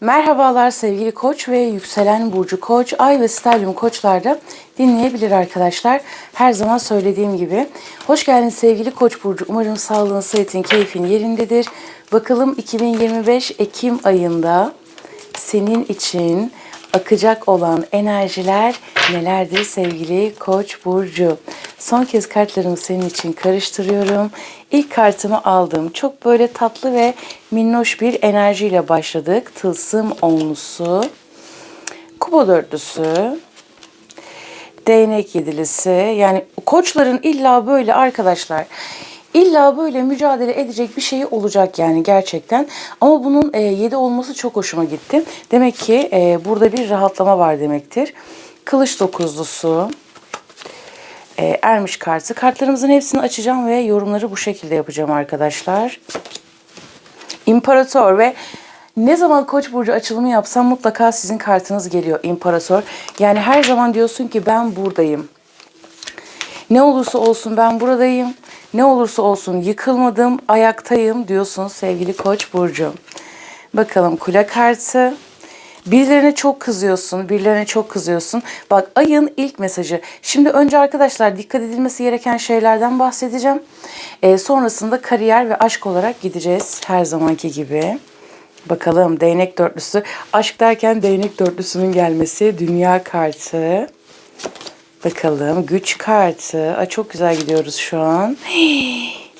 Merhabalar sevgili koç ve yükselen burcu koç, ay ve stelyum koçlarda dinleyebilir arkadaşlar. Her zaman söylediğim gibi. Hoş geldin sevgili koç burcu. Umarım sağlığın, sıhhatin, keyfin yerindedir. Bakalım 2025 Ekim ayında senin için akacak olan enerjiler nelerdir sevgili Koç burcu? Son kez kartlarımı senin için karıştırıyorum. İlk kartımı aldım. Çok böyle tatlı ve minnoş bir enerjiyle başladık. Tılsım onlusu, kupa dörtlüsü, değnek yedilisi. Yani koçların illa böyle arkadaşlar İlla böyle mücadele edecek bir şeyi olacak yani gerçekten. Ama bunun 7 olması çok hoşuma gitti. Demek ki e, burada bir rahatlama var demektir. Kılıç dokuzlusu, e, ermiş kartı. Kartlarımızın hepsini açacağım ve yorumları bu şekilde yapacağım arkadaşlar. İmparator ve ne zaman Koç burcu açılımı yapsam mutlaka sizin kartınız geliyor İmparator. Yani her zaman diyorsun ki ben buradayım. Ne olursa olsun ben buradayım. Ne olursa olsun yıkılmadım, ayaktayım diyorsun sevgili Koç burcu. Bakalım kule kartı. Birilerine çok kızıyorsun, birilerine çok kızıyorsun. Bak ayın ilk mesajı. Şimdi önce arkadaşlar dikkat edilmesi gereken şeylerden bahsedeceğim. Ee, sonrasında kariyer ve aşk olarak gideceğiz her zamanki gibi. Bakalım değnek dörtlüsü. Aşk derken değnek dörtlüsünün gelmesi. Dünya kartı. Bakalım güç kartı. Ay çok güzel gidiyoruz şu an.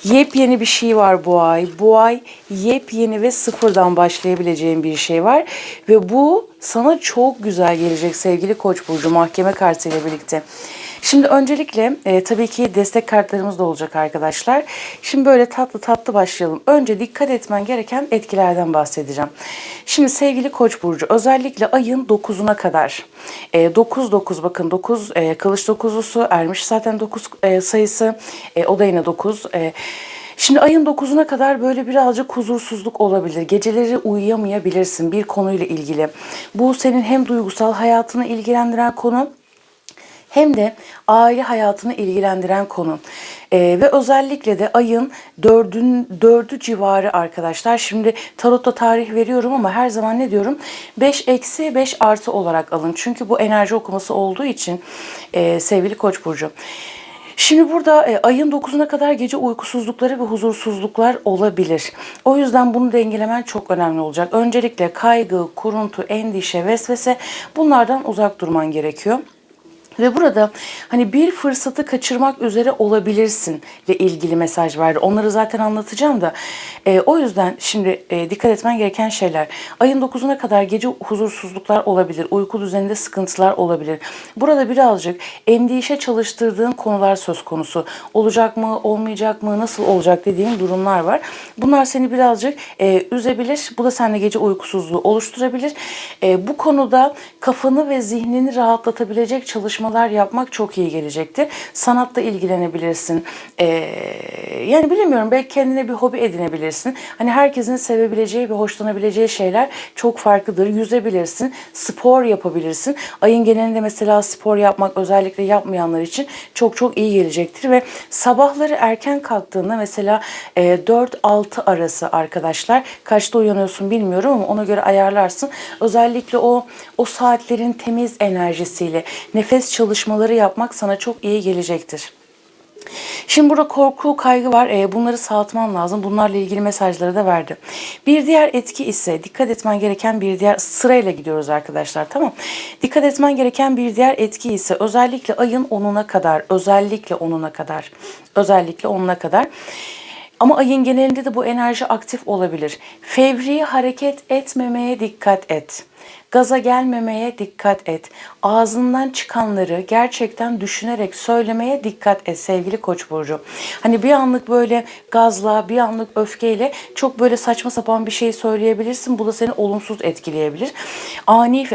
Yepyeni bir şey var bu ay. Bu ay yepyeni ve sıfırdan başlayabileceğin bir şey var. Ve bu sana çok güzel gelecek sevgili Koç burcu mahkeme kartıyla birlikte. Şimdi öncelikle e, tabii ki destek kartlarımız da olacak arkadaşlar. Şimdi böyle tatlı tatlı başlayalım. Önce dikkat etmen gereken etkilerden bahsedeceğim. Şimdi sevgili Koç burcu özellikle ayın 9'una kadar 9 9 bakın 9 e, kılıç dokuzlusu ermiş zaten 9 e, sayısı e, o da yine 9 e, Şimdi ayın 9'una kadar böyle birazcık huzursuzluk olabilir. Geceleri uyuyamayabilirsin bir konuyla ilgili. Bu senin hem duygusal hayatını ilgilendiren konu hem de aile hayatını ilgilendiren konu. Ee, ve özellikle de ayın dördün, dördü civarı arkadaşlar. Şimdi tarotta tarih veriyorum ama her zaman ne diyorum? 5 eksi 5 artı olarak alın. Çünkü bu enerji okuması olduğu için e, sevgili Koç burcu. Şimdi burada e, ayın 9'una kadar gece uykusuzlukları ve huzursuzluklar olabilir. O yüzden bunu dengelemen çok önemli olacak. Öncelikle kaygı, kuruntu, endişe, vesvese bunlardan uzak durman gerekiyor. Ve burada hani bir fırsatı kaçırmak üzere olabilirsin ile ilgili mesaj verdi. Onları zaten anlatacağım da. E, o yüzden şimdi e, dikkat etmen gereken şeyler. Ayın 9'una kadar gece huzursuzluklar olabilir. Uyku düzeninde sıkıntılar olabilir. Burada birazcık endişe çalıştırdığın konular söz konusu. Olacak mı, olmayacak mı, nasıl olacak dediğin durumlar var. Bunlar seni birazcık e, üzebilir. Bu da sende gece uykusuzluğu oluşturabilir. E, bu konuda kafanı ve zihnini rahatlatabilecek çalışmalar çalışmalar yapmak çok iyi gelecektir. Sanatla ilgilenebilirsin. Ee, yani bilemiyorum belki kendine bir hobi edinebilirsin. Hani herkesin sevebileceği ve hoşlanabileceği şeyler çok farklıdır. Yüzebilirsin, spor yapabilirsin. Ayın genelinde mesela spor yapmak özellikle yapmayanlar için çok çok iyi gelecektir ve sabahları erken kalktığında mesela e, 4-6 arası arkadaşlar kaçta uyanıyorsun bilmiyorum ama ona göre ayarlarsın. Özellikle o o saatlerin temiz enerjisiyle nefes çalışmaları yapmak sana çok iyi gelecektir. Şimdi burada korku, kaygı var. E, bunları sağlatman lazım. Bunlarla ilgili mesajları da verdi. Bir diğer etki ise dikkat etmen gereken bir diğer sırayla gidiyoruz arkadaşlar tamam. Dikkat etmen gereken bir diğer etki ise özellikle ayın 10'una kadar, özellikle 10'una kadar, özellikle 10'una kadar ama ayın genelinde de bu enerji aktif olabilir. Fevri hareket etmemeye dikkat et. Gaza gelmemeye dikkat et. Ağzından çıkanları gerçekten düşünerek söylemeye dikkat et sevgili Koç burcu. Hani bir anlık böyle gazla, bir anlık öfkeyle çok böyle saçma sapan bir şey söyleyebilirsin. Bu da seni olumsuz etkileyebilir. Ani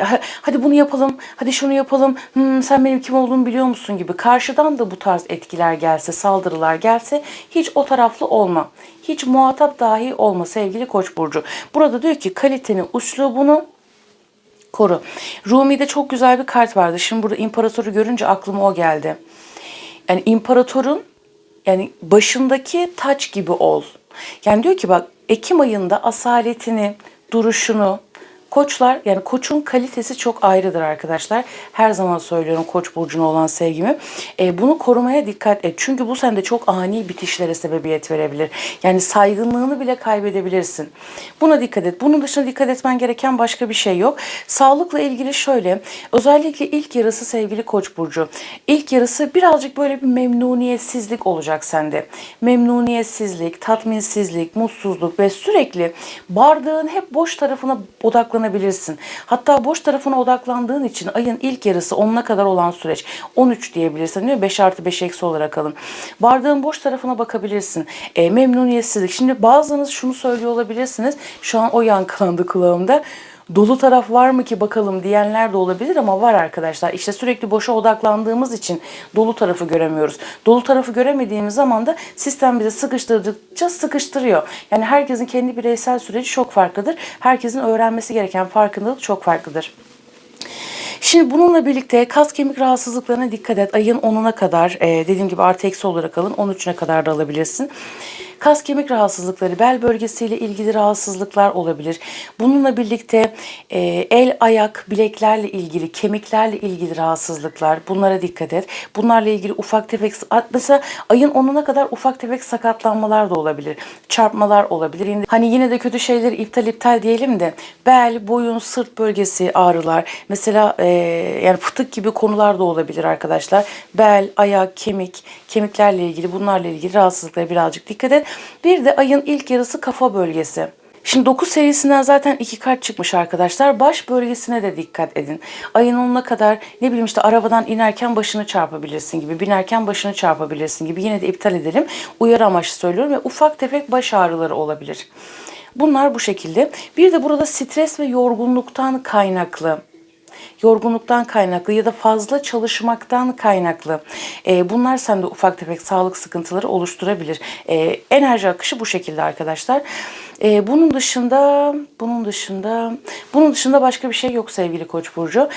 hadi bunu yapalım, hadi şunu yapalım. Hmm, sen benim kim olduğumu biliyor musun gibi. Karşıdan da bu tarz etkiler gelse, saldırılar gelse hiç o taraflı olma. Hiç muhatap dahi olma sevgili Koç burcu. Burada diyor ki kaliteni, uslubunu koru. Rumi'de çok güzel bir kart vardı. Şimdi burada imparatoru görünce aklıma o geldi. Yani imparatorun yani başındaki taç gibi ol. Yani diyor ki bak Ekim ayında asaletini, duruşunu, Koçlar yani koçun kalitesi çok ayrıdır arkadaşlar. Her zaman söylüyorum koç burcuna olan sevgimi. E, bunu korumaya dikkat et. Çünkü bu sende çok ani bitişlere sebebiyet verebilir. Yani saygınlığını bile kaybedebilirsin. Buna dikkat et. Bunun dışında dikkat etmen gereken başka bir şey yok. Sağlıkla ilgili şöyle. Özellikle ilk yarısı sevgili koç burcu. İlk yarısı birazcık böyle bir memnuniyetsizlik olacak sende. Memnuniyetsizlik, tatminsizlik, mutsuzluk ve sürekli bardağın hep boş tarafına odaklanabilirsin. Hatta boş tarafına odaklandığın için ayın ilk yarısı 10'una kadar olan süreç 13 diyebilirsin mi? 5 artı 5 eksi olarak alın. Bardağın boş tarafına bakabilirsin. E, memnuniyetsizlik. Şimdi bazılarınız şunu söylüyor olabilirsiniz. Şu an o yankılandı kulağımda dolu taraf var mı ki bakalım diyenler de olabilir ama var arkadaşlar. İşte sürekli boşa odaklandığımız için dolu tarafı göremiyoruz. Dolu tarafı göremediğimiz zaman da sistem bizi sıkıştırdıkça sıkıştırıyor. Yani herkesin kendi bireysel süreci çok farklıdır. Herkesin öğrenmesi gereken farkındalık çok farklıdır. Şimdi bununla birlikte kas kemik rahatsızlıklarına dikkat et. Ayın 10'una kadar e, dediğim gibi artı eksi olarak alın. 13'üne kadar da alabilirsin. Kas kemik rahatsızlıkları, bel bölgesiyle ilgili rahatsızlıklar olabilir. Bununla birlikte e, el, ayak, bileklerle ilgili, kemiklerle ilgili rahatsızlıklar. Bunlara dikkat et. Bunlarla ilgili ufak tefek, mesela ayın 10'una kadar ufak tefek sakatlanmalar da olabilir. Çarpmalar olabilir. Yine- Hani yine de kötü şeyleri iptal iptal diyelim de bel, boyun, sırt bölgesi ağrılar. Mesela e, yani fıtık gibi konular da olabilir arkadaşlar. Bel, ayak, kemik, kemiklerle ilgili bunlarla ilgili rahatsızlıklara birazcık dikkat et. Bir de ayın ilk yarısı kafa bölgesi. Şimdi 9 serisinden zaten iki kart çıkmış arkadaşlar. Baş bölgesine de dikkat edin. Ayın 10'una kadar ne bileyim işte arabadan inerken başını çarpabilirsin gibi, binerken başını çarpabilirsin gibi. Yine de iptal edelim. Uyarı amaçlı söylüyorum ve ufak tefek baş ağrıları olabilir. Bunlar bu şekilde. Bir de burada stres ve yorgunluktan kaynaklı yorgunluktan kaynaklı ya da fazla çalışmaktan kaynaklı. E, bunlar sende ufak tefek sağlık sıkıntıları oluşturabilir. E, enerji akışı bu şekilde arkadaşlar. E, bunun dışında, bunun dışında, bunun dışında başka bir şey yok sevgili Koç burcu.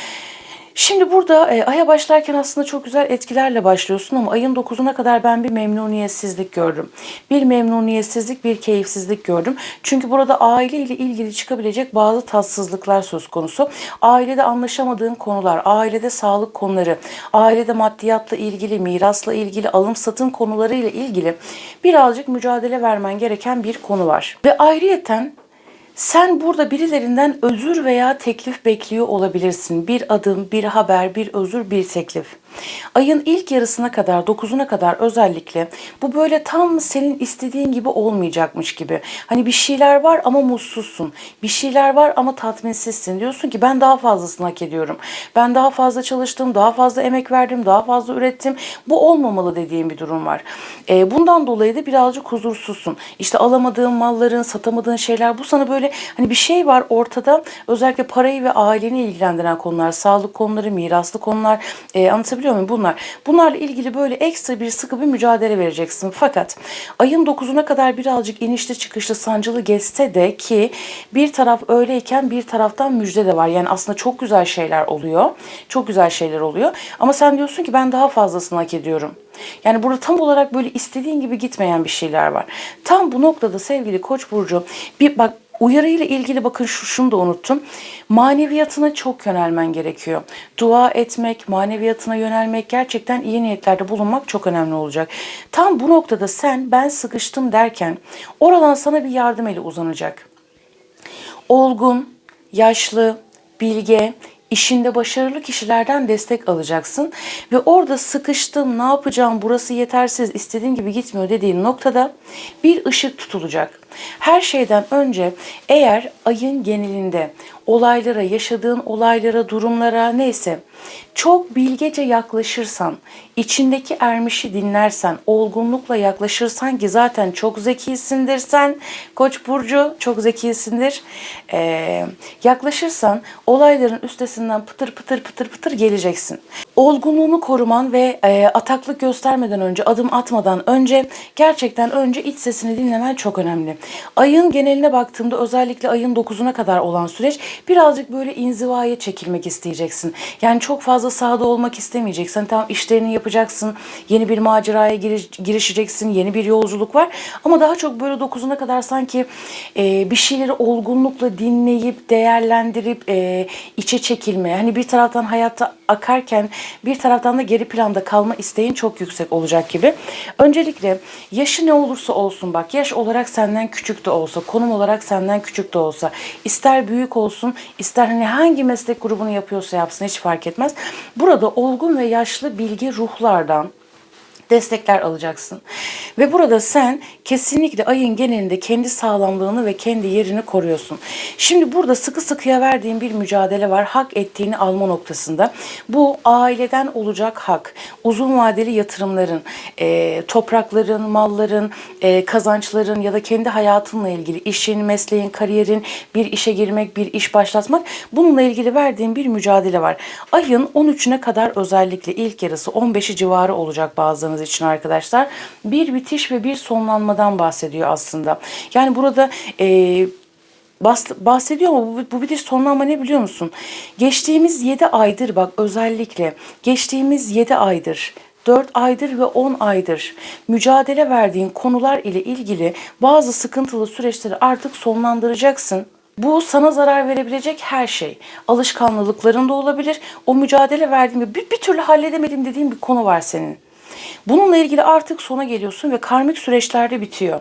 Şimdi burada e, aya başlarken aslında çok güzel etkilerle başlıyorsun ama ayın 9'una kadar ben bir memnuniyetsizlik gördüm. Bir memnuniyetsizlik, bir keyifsizlik gördüm. Çünkü burada aile ile ilgili çıkabilecek bazı tatsızlıklar söz konusu. Ailede anlaşamadığın konular, ailede sağlık konuları, ailede maddiyatla ilgili, mirasla ilgili, alım satım konuları ile ilgili birazcık mücadele vermen gereken bir konu var. Ve ayrıyeten sen burada birilerinden özür veya teklif bekliyor olabilirsin. Bir adım, bir haber, bir özür, bir teklif. Ayın ilk yarısına kadar, 9'una kadar özellikle bu böyle tam senin istediğin gibi olmayacakmış gibi. Hani bir şeyler var ama mutsuzsun. Bir şeyler var ama tatminsizsin. Diyorsun ki ben daha fazlasını hak ediyorum. Ben daha fazla çalıştım, daha fazla emek verdim, daha fazla ürettim. Bu olmamalı dediğim bir durum var. Ee, bundan dolayı da birazcık huzursuzsun. İşte alamadığın malların, satamadığın şeyler bu sana böyle hani bir şey var ortada. Özellikle parayı ve aileni ilgilendiren konular, sağlık konuları, miraslı konular e, anlatabiliyor muyum bunlar? Bunlarla ilgili böyle ekstra bir sıkı bir mücadele vereceksin. Fakat ayın 9'una kadar birazcık inişli çıkışlı sancılı geçse de ki bir taraf öyleyken bir taraftan müjde de var. Yani aslında çok güzel şeyler oluyor. Çok güzel şeyler oluyor. Ama sen diyorsun ki ben daha fazlasını hak ediyorum. Yani burada tam olarak böyle istediğin gibi gitmeyen bir şeyler var. Tam bu noktada sevgili Koç burcu bir bak Uyarıyla ilgili bakın şu, şunu da unuttum. Maneviyatına çok yönelmen gerekiyor. Dua etmek, maneviyatına yönelmek, gerçekten iyi niyetlerde bulunmak çok önemli olacak. Tam bu noktada sen ben sıkıştım derken oradan sana bir yardım eli uzanacak. Olgun, yaşlı, bilge, işinde başarılı kişilerden destek alacaksın ve orada sıkıştım, ne yapacağım, burası yetersiz, istediğim gibi gitmiyor dediğin noktada bir ışık tutulacak. Her şeyden önce eğer ayın genelinde olaylara, yaşadığın olaylara, durumlara neyse çok bilgece yaklaşırsan, içindeki ermişi dinlersen, olgunlukla yaklaşırsan ki zaten çok zekisindir sen. Koç burcu çok zekisindir. Ee, yaklaşırsan olayların üstesinden pıtır pıtır pıtır pıtır geleceksin. Olgunluğunu koruman ve e, ataklık göstermeden önce, adım atmadan önce gerçekten önce iç sesini dinlemen çok önemli. Ayın geneline baktığımda özellikle ayın 9'una kadar olan süreç birazcık böyle inzivaya çekilmek isteyeceksin. Yani çok fazla sahada olmak istemeyeceksin. Tamam işlerini yapacaksın. Yeni bir maceraya giriş, girişeceksin. Yeni bir yolculuk var. Ama daha çok böyle 9'una kadar sanki e, bir şeyleri olgunlukla dinleyip, değerlendirip, e, içe çekilme. Hani bir taraftan hayatta akarken bir taraftan da geri planda kalma isteğin çok yüksek olacak gibi. Öncelikle yaşı ne olursa olsun bak yaş olarak senden küçük de olsa, konum olarak senden küçük de olsa, ister büyük olsun, ister hani hangi meslek grubunu yapıyorsa yapsın hiç fark etmez. Burada olgun ve yaşlı bilgi ruhlardan destekler alacaksın. Ve burada sen kesinlikle ayın genelinde kendi sağlamlığını ve kendi yerini koruyorsun. Şimdi burada sıkı sıkıya verdiğin bir mücadele var. Hak ettiğini alma noktasında. Bu aileden olacak hak, uzun vadeli yatırımların, e, toprakların, malların, e, kazançların ya da kendi hayatınla ilgili işin, mesleğin, kariyerin, bir işe girmek, bir iş başlatmak bununla ilgili verdiğin bir mücadele var. Ayın 13'üne kadar özellikle ilk yarısı 15'i civarı olacak bazılarınız için arkadaşlar. Bir bitiş ve bir sonlanmadan bahsediyor aslında. Yani burada e, bahsediyor ama bu, bu bitiş sonlanma ne biliyor musun? Geçtiğimiz 7 aydır bak özellikle geçtiğimiz 7 aydır 4 aydır ve 10 aydır mücadele verdiğin konular ile ilgili bazı sıkıntılı süreçleri artık sonlandıracaksın. Bu sana zarar verebilecek her şey. Alışkanlıkların da olabilir. O mücadele verdiğin bir, bir türlü halledemedim dediğin bir konu var senin. Bununla ilgili artık sona geliyorsun ve karmik süreçlerde bitiyor.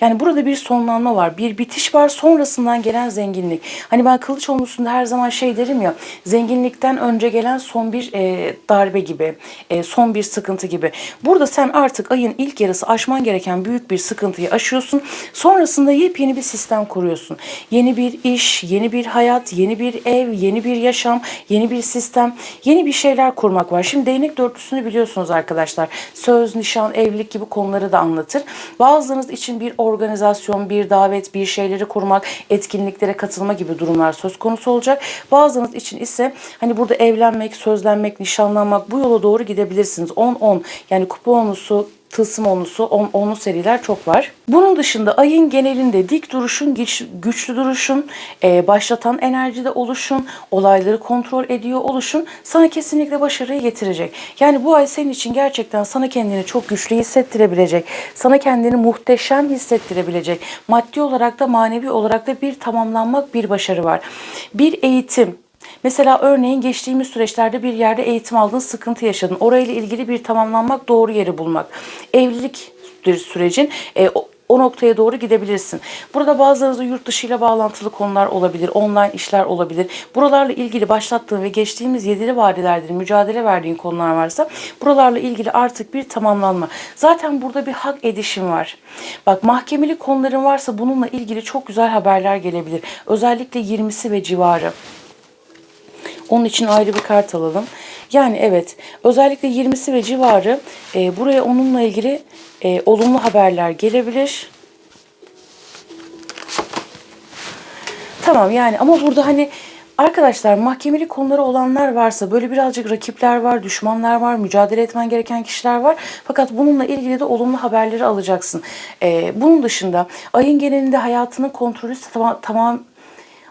Yani burada bir sonlanma var, bir bitiş var, sonrasından gelen zenginlik. Hani ben Kılıçoğlu'sunda her zaman şey derim ya, zenginlikten önce gelen son bir e, darbe gibi, e, son bir sıkıntı gibi. Burada sen artık ayın ilk yarısı aşman gereken büyük bir sıkıntıyı aşıyorsun. Sonrasında yepyeni bir sistem kuruyorsun. Yeni bir iş, yeni bir hayat, yeni bir ev, yeni bir yaşam, yeni bir sistem, yeni bir şeyler kurmak var. Şimdi değnek dörtlüsünü biliyorsunuz arkadaşlar. Söz, nişan, evlilik gibi konuları da anlatır. Bazılarınız için bir organizasyon, bir davet, bir şeyleri kurmak, etkinliklere katılma gibi durumlar söz konusu olacak. Bazılarınız için ise hani burada evlenmek, sözlenmek, nişanlanmak bu yola doğru gidebilirsiniz. 10-10 yani kuponlusu, tılsım onlusu, on, onlu seriler çok var. Bunun dışında ayın genelinde dik duruşun, güç, güçlü duruşun, e, başlatan enerjide oluşun, olayları kontrol ediyor oluşun sana kesinlikle başarıyı getirecek. Yani bu ay senin için gerçekten sana kendini çok güçlü hissettirebilecek, sana kendini muhteşem hissettirebilecek, maddi olarak da manevi olarak da bir tamamlanmak, bir başarı var. Bir eğitim, Mesela örneğin geçtiğimiz süreçlerde bir yerde eğitim aldın, sıkıntı yaşadın. Orayla ilgili bir tamamlanmak, doğru yeri bulmak. Evlilik sürecin e, o, noktaya doğru gidebilirsin. Burada bazılarınızda yurt dışıyla bağlantılı konular olabilir, online işler olabilir. Buralarla ilgili başlattığın ve geçtiğimiz yedili vadelerdir mücadele verdiğin konular varsa buralarla ilgili artık bir tamamlanma. Zaten burada bir hak edişim var. Bak mahkemeli konuların varsa bununla ilgili çok güzel haberler gelebilir. Özellikle 20'si ve civarı. Onun için ayrı bir kart alalım. Yani evet özellikle 20'si ve civarı e, buraya onunla ilgili e, olumlu haberler gelebilir. Tamam yani ama burada hani arkadaşlar mahkemeli konuları olanlar varsa böyle birazcık rakipler var, düşmanlar var, mücadele etmen gereken kişiler var. Fakat bununla ilgili de olumlu haberleri alacaksın. Ee, bunun dışında ayın genelinde hayatının kontrolü tamam,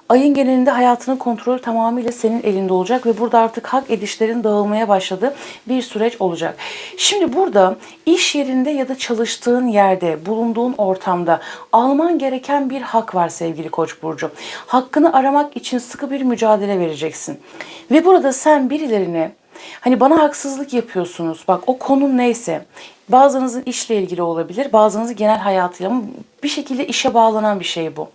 Ayın genelinde hayatının kontrolü tamamıyla senin elinde olacak ve burada artık hak edişlerin dağılmaya başladığı bir süreç olacak. Şimdi burada iş yerinde ya da çalıştığın yerde, bulunduğun ortamda alman gereken bir hak var sevgili Koç burcu. Hakkını aramak için sıkı bir mücadele vereceksin. Ve burada sen birilerine Hani bana haksızlık yapıyorsunuz. Bak o konu neyse. Bazınızın işle ilgili olabilir, bazınızın genel hayatıyla ama bir şekilde işe bağlanan bir şey bu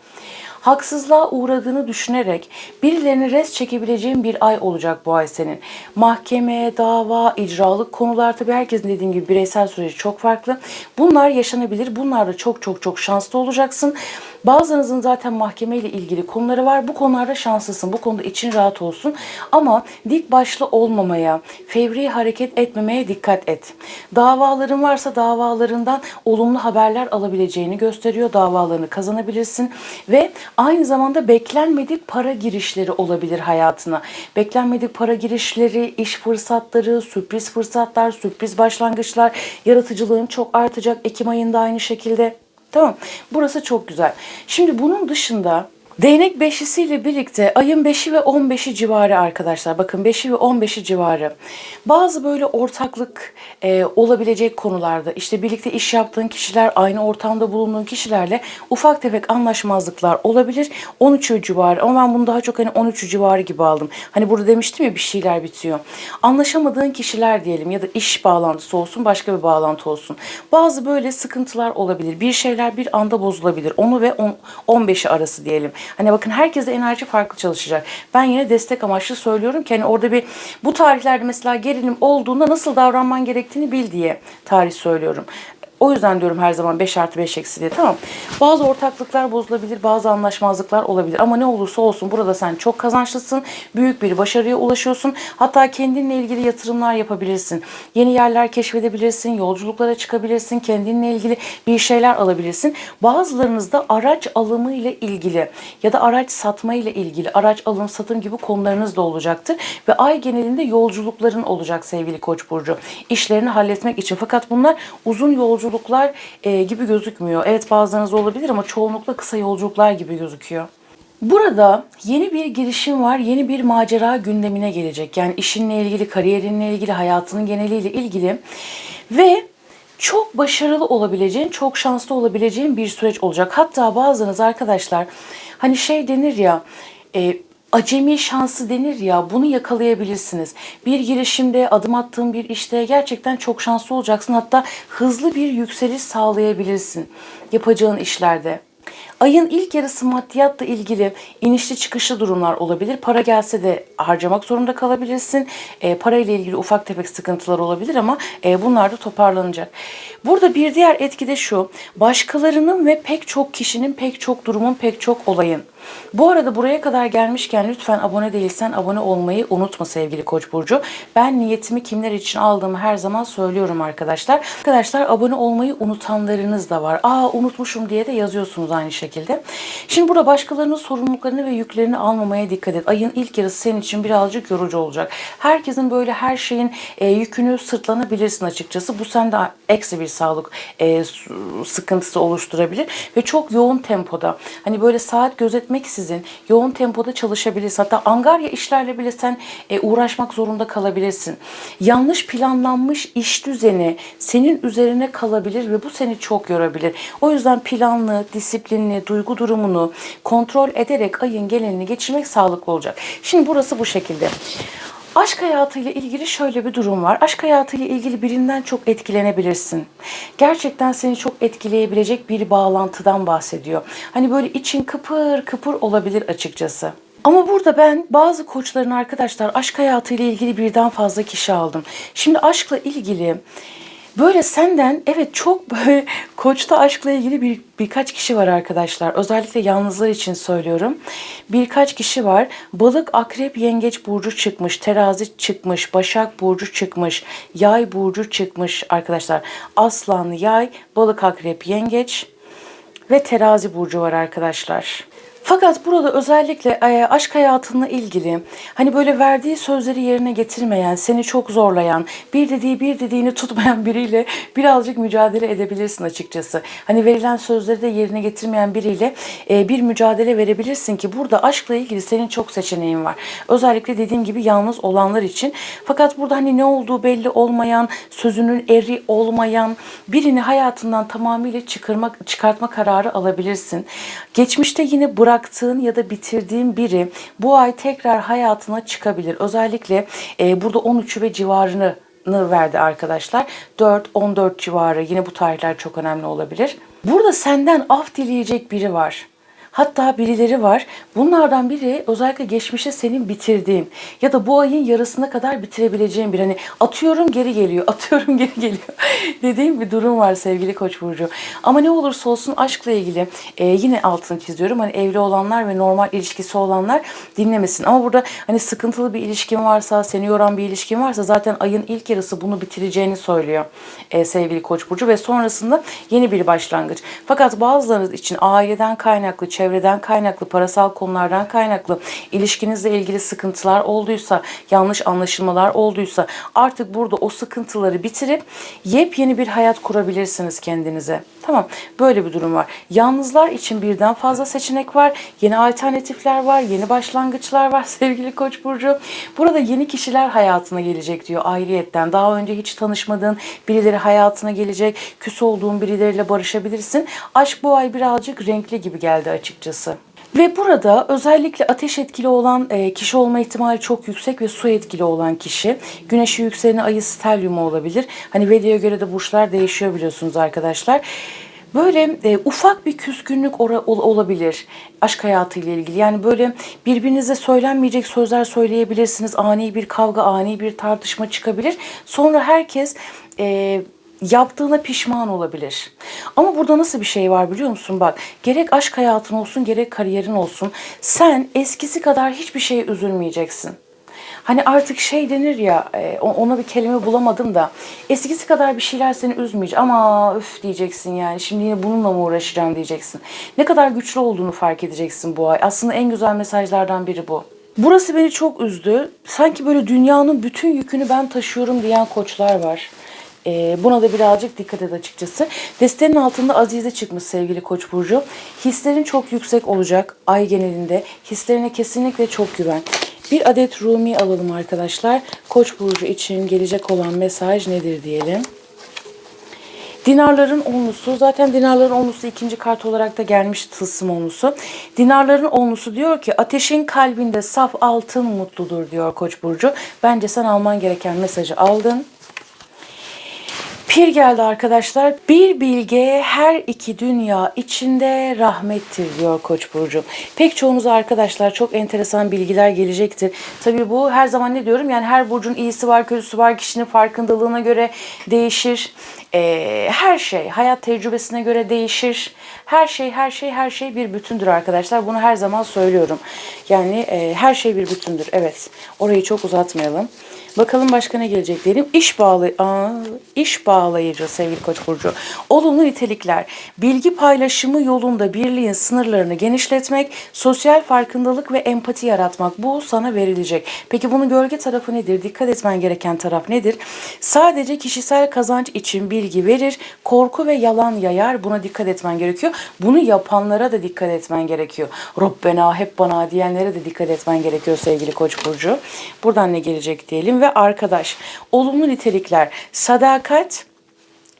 haksızlığa uğradığını düşünerek birilerini res çekebileceğin bir ay olacak bu ay senin. Mahkeme, dava, icralık konular tabii herkesin dediğim gibi bireysel süreci çok farklı. Bunlar yaşanabilir. Bunlarda çok çok çok şanslı olacaksın. Bazılarınızın zaten mahkeme ile ilgili konuları var. Bu konularda şanslısın. Bu konuda için rahat olsun. Ama dik başlı olmamaya, fevri hareket etmemeye dikkat et. Davaların varsa davalarından olumlu haberler alabileceğini gösteriyor. Davalarını kazanabilirsin ve aynı zamanda beklenmedik para girişleri olabilir hayatına. Beklenmedik para girişleri, iş fırsatları, sürpriz fırsatlar, sürpriz başlangıçlar, yaratıcılığın çok artacak Ekim ayında aynı şekilde. Tamam. Burası çok güzel. Şimdi bunun dışında Değnek beşlisiyle birlikte ayın 5'i ve 15'i civarı arkadaşlar. Bakın 5'i ve 15'i civarı. Bazı böyle ortaklık e, olabilecek konularda işte birlikte iş yaptığın kişiler, aynı ortamda bulunduğun kişilerle ufak tefek anlaşmazlıklar olabilir. 13 civarı ama ben bunu daha çok hani 13 civarı gibi aldım. Hani burada demiştim ya bir şeyler bitiyor. Anlaşamadığın kişiler diyelim ya da iş bağlantısı olsun başka bir bağlantı olsun. Bazı böyle sıkıntılar olabilir. Bir şeyler bir anda bozulabilir. Onu ve 10 15'i arası diyelim. Hani bakın herkese enerji farklı çalışacak. Ben yine destek amaçlı söylüyorum ki hani orada bir bu tarihlerde mesela gerilim olduğunda nasıl davranman gerektiğini bil diye tarih söylüyorum. O yüzden diyorum her zaman 5 artı 5 eksi diye tamam. Bazı ortaklıklar bozulabilir, bazı anlaşmazlıklar olabilir. Ama ne olursa olsun burada sen çok kazançlısın. Büyük bir başarıya ulaşıyorsun. Hatta kendinle ilgili yatırımlar yapabilirsin. Yeni yerler keşfedebilirsin, yolculuklara çıkabilirsin, kendinle ilgili bir şeyler alabilirsin. Bazılarınız da araç alımı ile ilgili ya da araç satma ile ilgili, araç alım satım gibi konularınız da olacaktır. Ve ay genelinde yolculukların olacak sevgili Koç burcu. İşlerini halletmek için. Fakat bunlar uzun yolculuklar e, gibi gözükmüyor. Evet bazılarınız olabilir ama çoğunlukla kısa yolculuklar gibi gözüküyor. Burada yeni bir girişim var, yeni bir macera gündemine gelecek. Yani işinle ilgili, kariyerinle ilgili, hayatının geneliyle ilgili ve çok başarılı olabileceğin, çok şanslı olabileceğin bir süreç olacak. Hatta bazılarınız arkadaşlar hani şey denir ya, e, acemi şansı denir ya bunu yakalayabilirsiniz. Bir girişimde, adım attığın bir işte gerçekten çok şanslı olacaksın. Hatta hızlı bir yükseliş sağlayabilirsin yapacağın işlerde. Ayın ilk yarısı maddiyatla ilgili inişli çıkışlı durumlar olabilir. Para gelse de harcamak zorunda kalabilirsin. E, parayla ilgili ufak tefek sıkıntılar olabilir ama e, bunlar da toparlanacak. Burada bir diğer etki de şu. Başkalarının ve pek çok kişinin, pek çok durumun, pek çok olayın. Bu arada buraya kadar gelmişken lütfen abone değilsen abone olmayı unutma sevgili Koç burcu. Ben niyetimi kimler için aldığımı her zaman söylüyorum arkadaşlar. Arkadaşlar abone olmayı unutanlarınız da var. Aa unutmuşum diye de yazıyorsunuz aynı şekilde. Şimdi burada başkalarının sorumluluklarını ve yüklerini almamaya dikkat et. Ayın ilk yarısı senin için birazcık yorucu olacak. Herkesin böyle her şeyin e, yükünü sırtlanabilirsin açıkçası. Bu sende eksi bir sağlık e, sıkıntısı oluşturabilir ve çok yoğun tempoda. Hani böyle saat gözetmeksizin yoğun tempoda çalışabilirsin. Hatta angarya işlerle bile sen e, uğraşmak zorunda kalabilirsin. Yanlış planlanmış iş düzeni senin üzerine kalabilir ve bu seni çok yorabilir. O yüzden planlı, disiplinli, duygu durumunu kontrol ederek ayın gelenini geçirmek sağlıklı olacak. Şimdi burası bu şekilde. Aşk hayatıyla ilgili şöyle bir durum var. Aşk hayatıyla ilgili birinden çok etkilenebilirsin. Gerçekten seni çok etkileyebilecek bir bağlantıdan bahsediyor. Hani böyle için kıpır kıpır olabilir açıkçası. Ama burada ben bazı koçların arkadaşlar aşk hayatıyla ilgili birden fazla kişi aldım. Şimdi aşkla ilgili Böyle senden evet çok böyle koçta aşkla ilgili bir birkaç kişi var arkadaşlar. Özellikle yalnızlar için söylüyorum. Birkaç kişi var. Balık, akrep, yengeç burcu çıkmış. Terazi çıkmış. Başak burcu çıkmış. Yay burcu çıkmış arkadaşlar. Aslan, yay, balık, akrep, yengeç ve terazi burcu var arkadaşlar. Fakat burada özellikle e, aşk hayatınla ilgili hani böyle verdiği sözleri yerine getirmeyen, seni çok zorlayan, bir dediği bir dediğini tutmayan biriyle birazcık mücadele edebilirsin açıkçası. Hani verilen sözleri de yerine getirmeyen biriyle e, bir mücadele verebilirsin ki burada aşkla ilgili senin çok seçeneğin var. Özellikle dediğim gibi yalnız olanlar için. Fakat burada hani ne olduğu belli olmayan, sözünün eri olmayan birini hayatından tamamıyla çıkarmak, çıkartma kararı alabilirsin. Geçmişte yine bırak bıraktığın ya da bitirdiğin biri bu ay tekrar hayatına çıkabilir. Özellikle e, burada 13 ve civarını verdi arkadaşlar. 4-14 civarı yine bu tarihler çok önemli olabilir. Burada senden af dileyecek biri var. Hatta birileri var. Bunlardan biri özellikle geçmişe senin bitirdiğin ya da bu ayın yarısına kadar bitirebileceğin bir hani atıyorum geri geliyor, atıyorum geri geliyor dediğim bir durum var sevgili Koç burcu. Ama ne olursa olsun aşkla ilgili e, yine altını çiziyorum. Hani evli olanlar ve normal ilişkisi olanlar dinlemesin. Ama burada hani sıkıntılı bir ilişkin varsa, seni yoran bir ilişkin varsa zaten ayın ilk yarısı bunu bitireceğini söylüyor e, sevgili Koç burcu ve sonrasında yeni bir başlangıç. Fakat bazılarınız için aileden kaynaklı, çevreden kaynaklı, parasal konulardan kaynaklı, ilişkinizle ilgili sıkıntılar olduysa, yanlış anlaşılmalar olduysa artık burada o sıkıntıları bitirip yepyeni bir hayat kurabilirsiniz kendinize. Tamam böyle bir durum var. Yalnızlar için birden fazla seçenek var. Yeni alternatifler var. Yeni başlangıçlar var sevgili Koç burcu. Burada yeni kişiler hayatına gelecek diyor ayrıyetten. Daha önce hiç tanışmadığın birileri hayatına gelecek. Küs olduğun birileriyle barışabilirsin. Aşk bu ay birazcık renkli gibi geldi açıkçası. Ve burada özellikle ateş etkili olan e, kişi olma ihtimali çok yüksek ve su etkili olan kişi. Güneşi yükseleni ayı stelyumu olabilir. Hani Vedia'ya göre de burçlar değişiyor biliyorsunuz arkadaşlar. Böyle e, ufak bir küskünlük ora- ol- olabilir aşk hayatıyla ilgili. Yani böyle birbirinize söylenmeyecek sözler söyleyebilirsiniz. Ani bir kavga, ani bir tartışma çıkabilir. Sonra herkes e, yaptığına pişman olabilir. Ama burada nasıl bir şey var biliyor musun? Bak gerek aşk hayatın olsun gerek kariyerin olsun. Sen eskisi kadar hiçbir şeye üzülmeyeceksin. Hani artık şey denir ya e, ona bir kelime bulamadım da eskisi kadar bir şeyler seni üzmeyecek ama üf diyeceksin yani şimdi yine bununla mı uğraşacağım diyeceksin. Ne kadar güçlü olduğunu fark edeceksin bu ay. Aslında en güzel mesajlardan biri bu. Burası beni çok üzdü. Sanki böyle dünyanın bütün yükünü ben taşıyorum diyen koçlar var. Ee, buna da birazcık dikkat et açıkçası. Destenin altında Azize çıkmış sevgili Koç burcu. Hislerin çok yüksek olacak ay genelinde. Hislerine kesinlikle çok güven. Bir adet Rumi alalım arkadaşlar. Koç burcu için gelecek olan mesaj nedir diyelim. Dinarların onlusu zaten dinarların onlusu ikinci kart olarak da gelmiş tılsım onlusu. Dinarların onlusu diyor ki ateşin kalbinde saf altın mutludur diyor Koç burcu. Bence sen alman gereken mesajı aldın. Pir geldi arkadaşlar. Bir bilge her iki dünya içinde rahmettir diyor Koç burcu. Pek çoğunuza arkadaşlar çok enteresan bilgiler gelecektir. Tabii bu her zaman ne diyorum yani her burcun iyisi var kötüsü var kişinin farkındalığına göre değişir. Ee, her şey hayat tecrübesine göre değişir. Her şey her şey her şey bir bütündür arkadaşlar. Bunu her zaman söylüyorum. Yani e, her şey bir bütündür. Evet. Orayı çok uzatmayalım. Bakalım başka ne gelecek diyelim. İş bağlay Aa, iş bağlayıcı sevgili Koç burcu. Olumlu nitelikler. Bilgi paylaşımı yolunda birliğin sınırlarını genişletmek, sosyal farkındalık ve empati yaratmak bu sana verilecek. Peki bunun gölge tarafı nedir? Dikkat etmen gereken taraf nedir? Sadece kişisel kazanç için bilgi verir, korku ve yalan yayar. Buna dikkat etmen gerekiyor. Bunu yapanlara da dikkat etmen gerekiyor. Rabbena hep bana diyenlere de dikkat etmen gerekiyor sevgili Koç burcu. Buradan ne gelecek diyelim ve arkadaş. Olumlu nitelikler. Sadakat,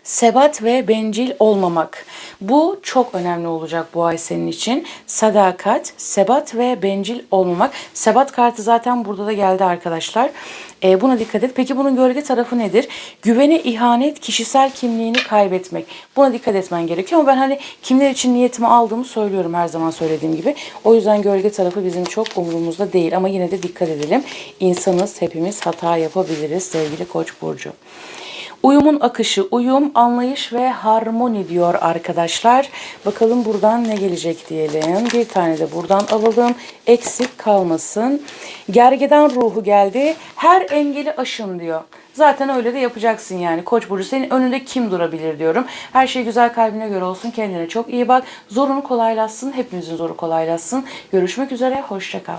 Sebat ve bencil olmamak. Bu çok önemli olacak bu ay senin için. Sadakat, sebat ve bencil olmamak. Sebat kartı zaten burada da geldi arkadaşlar. Ee, buna dikkat et. Peki bunun gölge tarafı nedir? Güvene ihanet, kişisel kimliğini kaybetmek. Buna dikkat etmen gerekiyor ama ben hani kimler için niyetimi aldığımı söylüyorum her zaman söylediğim gibi. O yüzden gölge tarafı bizim çok umurumuzda değil ama yine de dikkat edelim. İnsanız hepimiz hata yapabiliriz sevgili Koç burcu. Uyumun akışı, uyum, anlayış ve harmoni diyor arkadaşlar. Bakalım buradan ne gelecek diyelim. Bir tane de buradan alalım. Eksik kalmasın. Gergeden ruhu geldi. Her engeli aşın diyor. Zaten öyle de yapacaksın yani. Koç burcu senin önünde kim durabilir diyorum. Her şey güzel kalbine göre olsun. Kendine çok iyi bak. Zorunu kolaylaşsın. Hepimizin zoru kolaylaşsın. Görüşmek üzere. Hoşça kal.